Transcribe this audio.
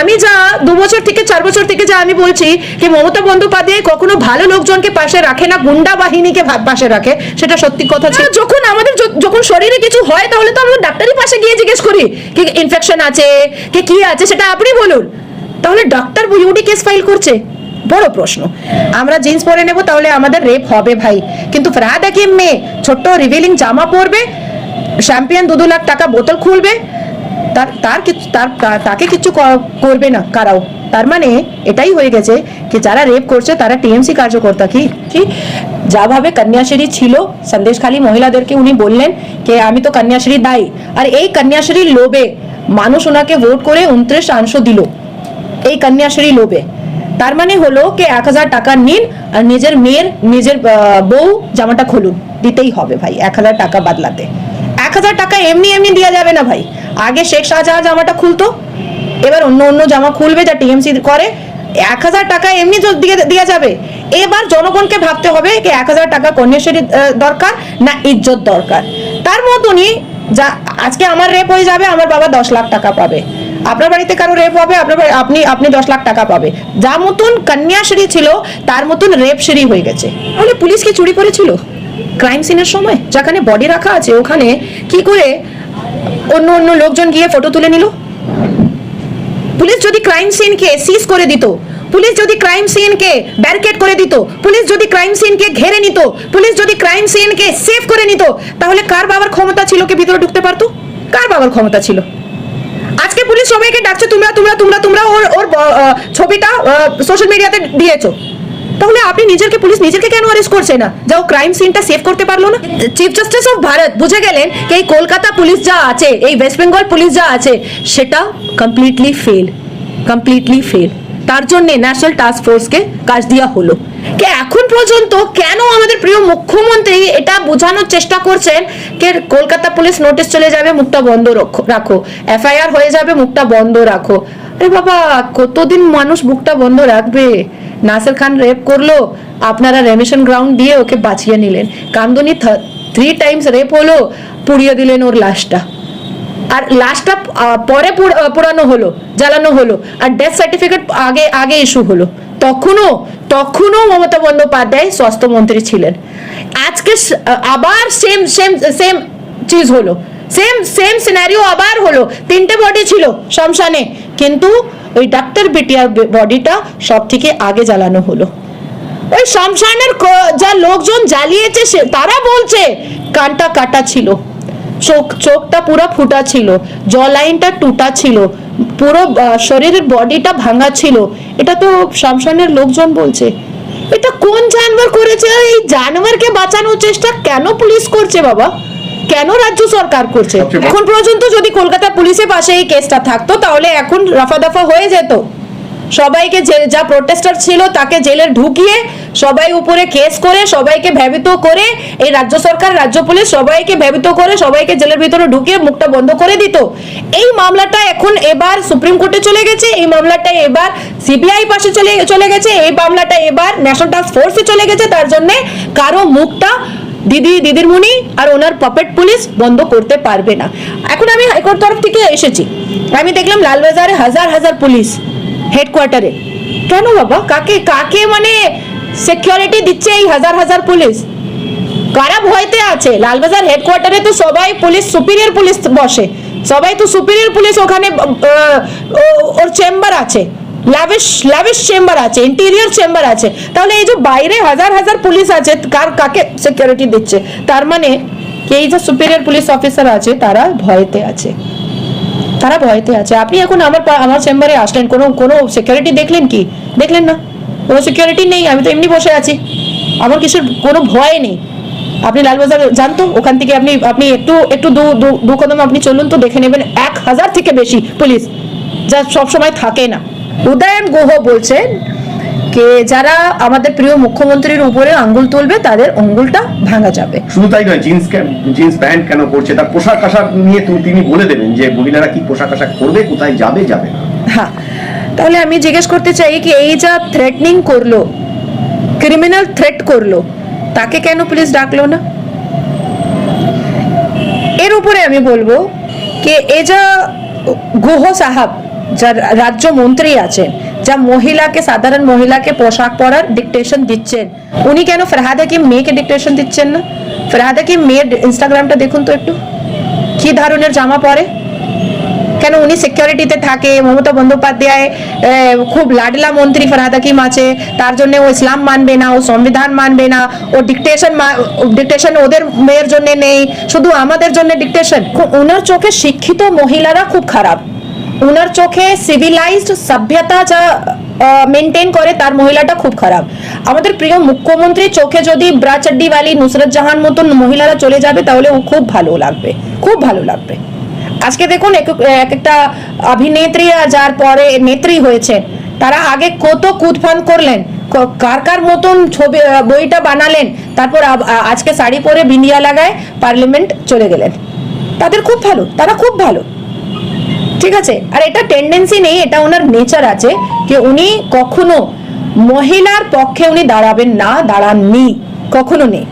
আমি যা দু বছর থেকে চার বছর থেকে যা আমি বলছি যে মমতা বন্দ্যোপাধ্যায় কখনো ভালো লোকজনকে পাশে রাখে না গুন্ডা বাহিনীকে পাশে রাখে? সেটা সত্যি কথা ছিল। যখন আমাদের যখন শরীরে কিছু হয় তাহলে তো আমরা ডাক্তারের পাশে গিয়ে জিজ্ঞেস করি কি ইনফেকশন আছে কি কি আছে সেটা আপনি বলুন। তাহলে ডাক্তার ইউডি কেস ফাইল করছে? বড় প্রশ্ন। আমরা জিন্স পরে নেব তাহলে আমাদের রেপ হবে ভাই। কিন্তু ফরহাদ হাকিম মেয়ে ছোট্ট রিভিলিং জামা পরবে শ্যাম্পিয়ন দু দু লাখ টাকা বোতল খুলবে তার তার তাকে কিছু করবে না, কারাও। তার মানে এটাই হয়ে গেছে কি যারা রেপ করছে তারা টিএমসি কার্যকর্তা কি যাভাবে কন্যাশ্রী ছিল, সন্দেশখালী মহিলাদেরকে উনি বললেন যে আমি তো কন্যাশ্রী দায়ী। আর এই কন্যাশ্রীর লোভে মানুষ ওনাকে ভোট করে উনত্রিশ আংশ দিল, এই কন্যাশ্রী লোভে। তার মানে হলো কি, এক হাজার টাকা নিন আর নিজের মেয়ের, নিজের বউ জামাটা খুলুন। দিতেই হবে ভাই, এক হাজার টাকা বদলাতে। এক হাজার টাকা এমনি এমনি দেওয়া যাবে না ভাই। আগে শেখ শাহজাহান জামাটা খুলতো, এবার অন্য অন্য জামা খুলবে যা টিএমসি করে। এক হাজার টাকা এমনি দিয়ে যাবে। এবার জনগণকে ভাবতে হবে কি এক হাজার টাকা কন্যাশ্রী দরকার না ইজ্জত দরকার। তার মতনই যা, আজকে আমার রেপ হয়ে যাবে, আমার বাবা দশ লাখ টাকা পাবে। আপনার বাড়িতে কারও রেপ হবে, আপনার আপনি আপনি দশ লাখ টাকা পাবে। যা মতন কন্যাশ্রী ছিল, তার মতন রেপ শ্রী হয়ে গেছে। তাহলে পুলিশ কি চুরি করেছিল? ক্রাইম সিনের সময়, যেখানে বডি রাখা আছে, ওখানে কি করে অন্য অন্য লোকজন গিয়ে ফটো তুলে নিল? পুলিশ যদি ক্রাইম সিনকে সিজ করে দিত, পুলিশ যদি ক্রাইম সিনকে ব্যারিকেড করে দিত, পুলিশ যদি ক্রাইম সিনকে ঘেরে নিত, পুলিশ যদি ক্রাইম সিনকে সেভ করে নিত, তাহলে কার বাবার ক্ষমতা ছিল কে ভিতরে ঢুকতে পারতো? কার বাবার ক্ষমতা ছিল? আজকে পুলিশ সবাইকে ডাকছে, তোমরা তোমরা তোমরা তোমরা ওর ওর ছবিটা সোশ্যাল মিডিয়াতে দিয়েছ। তাহলে আপনি নিজেকে পুলিশ নিজেকে কেন অ্যারেস্ট করছে না? যা ও ক্রাইম সিনটা সেভ করতে পারল না? চিফ জাস্টিস অফ ভারত বুঝে গেলেন যে এই কলকাতা পুলিশ যা আছে, এই ওয়েস্ট বেঙ্গল পুলিশ যা আছে, সেটা কমপ্লিটলি ফেল কমপ্লিটলি ফেল তার জন্য ন্যাশনাল টাস্ক ফোর্সকে কাজ দেওয়া হলো। কে এখন পর্যন্ত কেন আমাদের প্রিয় মুখ্যমন্ত্রী এটা বোঝানোর চেষ্টা করছেন যে কলকাতা পুলিশ নোটিশ চলে যাবে, মুখটা বন্ধ রাখো। এফআইআর হয়ে যাবে, মুখটা বন্ধ রাখো। আরে বাবা, কতদিন মানুষ বুকটা বন্ধ রাখবে? নাসির খান রেপ করল, আপনারা রেমিশন গ্রাউন্ড দিয়ে ওকে বাঁচিয়ে নিলেন। কান্দনি থ্রি টাইমস রেপ হলো, পুড়িয়ে দিলেন ওর লাশটা। আর লাশটা পরে পুড়- পোড়ানো হলো, জ্বালানো হলো, আর ডেথ সার্টিফিকেট আগে আগে ইস্যু হলো। তখনও তখনও মমতা বন্দ্যোপাধ্যায় স্বাস্থ্যমন্ত্রী ছিলেন। আজকে আবার সেম সেম সেম চিজ হলো। সেম সেম সিনারিও আবার হলো। তিনটে বডি ছিল, শ্মশানে। কিন্তু ওই ডাক্তার বিটিয়ার বডিটা সব থেকে আগে জ্বালানো হলো। ওই শ্মশানের যা লোকজন জ্বালিয়েছে সে তারা বলছে কানটা কাটা ছিল। চোখ চোখটা পুরো ফুটা ছিল। জ লাইনটা টুটা ছিল। পুরো শরীরের বডিটা ভাঙা ছিল। এটা তো শ্মশানের লোকজন বলছে। এটা কোন জানোয়ার করেছে? এই জানোয়ারকে বাঁচানোর চেষ্টা কেন পুলিশ করছে বাবা? কেন রাজ্য সরকার করছে? এখন পর্যন্ত যদি কলকাতা পুলিশের পাশে এই কেসটা থাকতো তাহলে এখন রফা দফা হয়ে যেত। সবাইকে যা প্রোটেস্টার ছিল তাকে জেলে ঢুকিয়ে সবাই উপরে কেস করে সবাইকে ভ্যাবিত করে এই রাজ্য সরকার রাজ্য পুলিশ সবাইকে ভ্যাবিত করে সবাইকে জেলের ভিতরে ঢুকিয়ে মুখটা বন্ধ করে দিত। এই মামলাটা এখন এবার সুপ্রিম কোর্টে চলে গেছে এই মামলাটা এবার সিবিআই পাশে চলে চলে গেছে এই মামলাটা এবার ন্যাশনাল টাস্ক ফোর্সে চলে গেছে তার জন্য কারও মুখটা দিদি দিদিরমণি আর ওনার পপেট পুলিশ বন্ধ করতে পারবে না। এখন আমি হাইকোর্ট তরফ থেকে এসেছি। আমি দেখলাম লালবাজারে হাজার হাজার পুলিশ হেডকোয়ার্টারে কেন বাবা? কাকে কাকে মানে সিকিউরিটি দিচ্ছে এই হাজার হাজার পুলিশ কারা ভয়তে আছে? লালবাজার হেডকোয়ার্টারে তো সবাই পুলিশ সুপিরিয়র পুলিশ বসে। সবাই তো সুপিরিয়র পুলিশ ওখানে ওর চেম্বার আছে। লাভিশ লাভিশ চেম্বার আছে ইন্টেরিয়র চেম্বার আছে। তাহলে এই যে বাইরে হাজার হাজার পুলিশ আছে, কার, কাকে সিকিউরিটি দিচ্ছে? তার মানে এই যে সুপিরিয়র পুলিশ অফিসার আছে, তারা ভয়তে আছে। তারা ভয়তে আছে। আপনি এখন আমার আমার চেম্বারে আসলেন, কোনো কোনো সিকিউরিটি দেখলেন কি? দেখলেন না? কোনো সিকিউরিটি নেই, আমি তো এমনি বসে আছি। আমার কিছুর কোনো ভয় নেই। আপনি লালবাজার জানতো ওখান থেকে আপনি আপনি একটু একটু দু, দু- কদম আপনি চলুন তো, দেখে নেবেন এক হাজার থেকে বেশি পুলিশ যা সব সময় থাকে না। উদয়ন গুহ বলছেন কে যারা আমাদের প্রিয় মুখ্যমন্ত্রীর উপরে আঙ্গুল তুলবে তাদের আঙ্গুলটা ভাঙা যাবে। শুধু তাই নয় জিন্স জিন্স প্যান্ট কেন পরছে? তার পোশাক আশাক নিয়ে তিনি বলে দেবেন যে মহিলারা কি পোশাক আশাক করবে কোথায় যাবে যাবে না। হ্যাঁ তাহলে আমি জিজ্ঞেস করতে চাই কি এই যা থ্রেটনিং করল ক্রিমিনাল থ্রেট করল তাকে কেন পুলিশ ডাকলো না? এর উপরে আমি বলব যে এ যা গুহ সাহাব যা রাজ্য মন্ত্রী আছেন, যা মহিলাকে, সাধারণ মহিলাকে পোশাক পরার ডিকটেশন দিচ্ছেন। উনি কেন ফরহাদ হাকিম মেয়েকে ডিকটেশন দিচ্ছেন না? ফরহাদ হাকিম মেয়ের ইনস্টাগ্রামটা দেখুন তো একটু। কি ধরনের জামা পরে? কেন উনি সিকিউরিটিতে থাকে? মমতা বন্দ্যোপাধ্যায় খুব লাডলা মন্ত্রী ফরহাদ হাকিম আছে। তার জন্য ও ইসলাম মানবে না, ও সংবিধান মানবে না, ও ডিকটেশন ডিকটেশন ওদের মেয়ের জন্য নেই। শুধু আমাদের জন্য ডিকটেশন ওনার চোখে শিক্ষিত মহিলারা খুব খারাপ। ওনার চোখে সিভিলাইজড সভ্যতা যা মেনটেন করে, তার মহিলাটা খুব খারাপ। আমাদের প্রিয় মুখ্যমন্ত্রী চোখে যদি ব্রা চাড্ডিওয়ালি নুসরত জাহান মতন মহিলারা চলে যাবে, তাহলে ও খুব ভালো লাগবে, খুব ভালো লাগবে। আজকে দেখুন, এক একটা অভিনেত্রী যার পরে নেত্রী হয়েছে, তারা আগে কত কুদফান করলেন কার কার মতন ছবি বইটা বানালেন, তারপর আজকে শাড়ি পরে বিন্দিয়া লাগায় পার্লামেন্ট চলে গেলেন। তাদের খুব ভালো, তারা খুব ভালো। ঠিক আছে? আর এটা টেন্ডেন্সি নেই, এটা ওনার নেচার আছে যে উনি কখনো মহিলার পক্ষে উনি দাঁড়াবেন না, দাঁড়াননি, কখনো নেই।